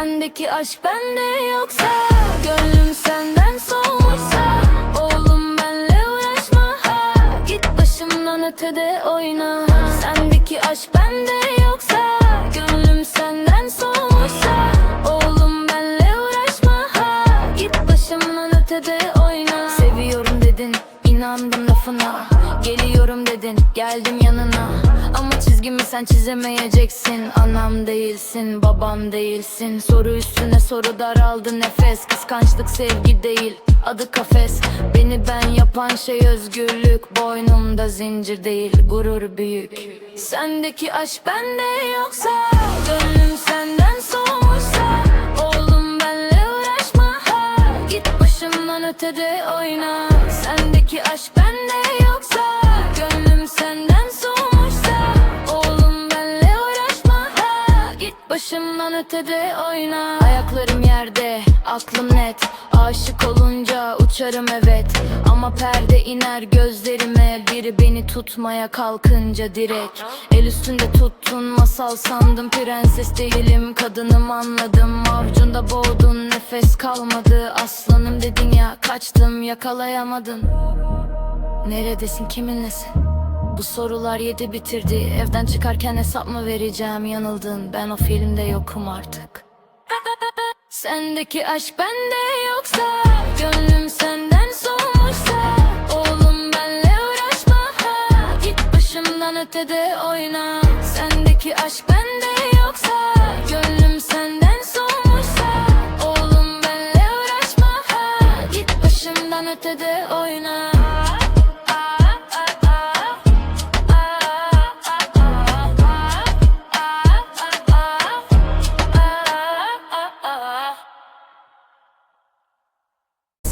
Sendeki aşk bende yoksa Gönlüm senden soğumuşsa Oğlum benle uğraşma ha. Git başımdan ötede oyna. Sendeki aşk bende inandım lafına. Geliyorum dedin geldim yanına. Ama çizgimi sen çizemeyeceksin. Anam değilsin babam değilsin. Soru üstüne soru daraldı nefes. Kıskançlık sevgi değil adı kafes. Beni ben yapan şey özgürlük. Boynumda zincir değil gurur büyük. Sendeki aşk bende yoksa Gönlüm senden ötede oyna. Sendeki aşk bende yoksa Gönlüm senden soğumuşsa Oğlum benle uğraşma. Ha Git başımdan ötede oyna. Ayaklarım yerde aklım net Aşık olunca uçarım evet. Ama perde iner gözlerime Biri beni tutmaya kalkınca direkt. El üstünde tuttun masal sandım Prenses değilim kadınım anladım. Avcunda boğdun nefes kalmadı. Aslanım dedin ya kaçtım yakalayamadın. Neredesin kiminlesin? Bu sorular yedi bitirdi. Evden çıkarken hesap mı vereceğim? Yanıldın Ben o filmde yokum artık Sendeki aşk bende yoksa Gönlüm senden soğumuşsa Oğlum benle uğraşma ha. Git başımdan ötede oyna. Sendeki aşk bende yoksa Gönlüm senden soğumuşsa Oğlum benle uğraşma ha. Git başımdan ötede oyna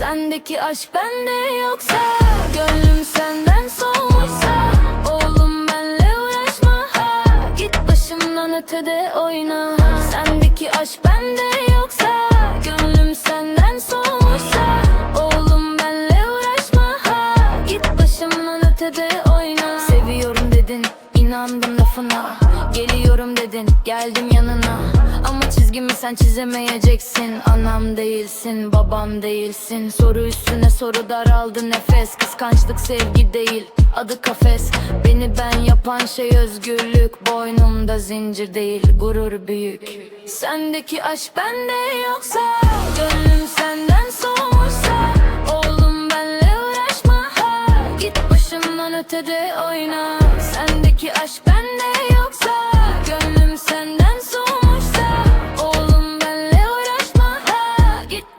Sendeki aşk bende yoksa Gönlüm senden soğumuşsa Oğlum benle uğraşma. Ha Git başımdan ötede oyna. Sendeki aşk bende yoksa Gönlüm senden soğumuşsa Oğlum benle uğraşma. Ha Git başımdan ötede oyna. Seviyorum dedin inandım lafına Geliyorum dedin geldim yanına. Ama çizgimi sen çizemeyeceksin. Anam değilsin babam değilsin. Soru üstüne soru daraldı nefes. Kıskançlık sevgi değil adı kafes. Beni ben yapan şey özgürlük. Boynumda zincir değil gurur büyük. Sendeki aşk bende yoksa Gönlüm senden soğumuşsa Oğlum benle uğraşma. Ha Git başımdan ötede oyna. Sendeki aşk bende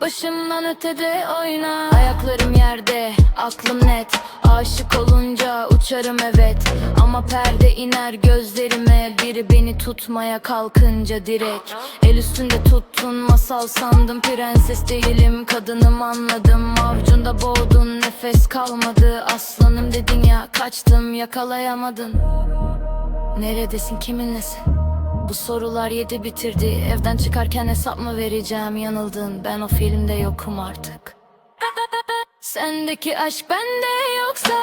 başımdan ötede oyna. Ayaklarım yerde aklım net. Aşık olunca uçarım evet. Ama perde iner gözlerime. Biri beni tutmaya kalkınca direkt. El üstünde tuttun masal sandım. Prenses değilim kadınım anladım. Avcunda boğdun nefes kalmadı. Aslanım dedin ya kaçtım yakalayamadın Neredesin kiminlesin? Bu sorular yedi bitirdi. Evden çıkarken hesap mı vereceğim yanıldın? Ben o filmde yokum artık. Sendeki aşk bende yoksa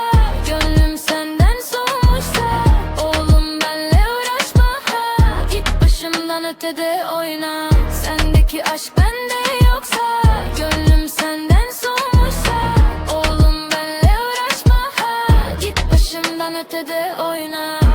Gönlüm senden soğumuşsa Oğlum benle uğraşma. Ha Git başımdan ötede oyna. Sendeki aşk bende yoksa Gönlüm senden soğumuşsa Oğlum benle uğraşma. Ha Git başımdan ötede oyna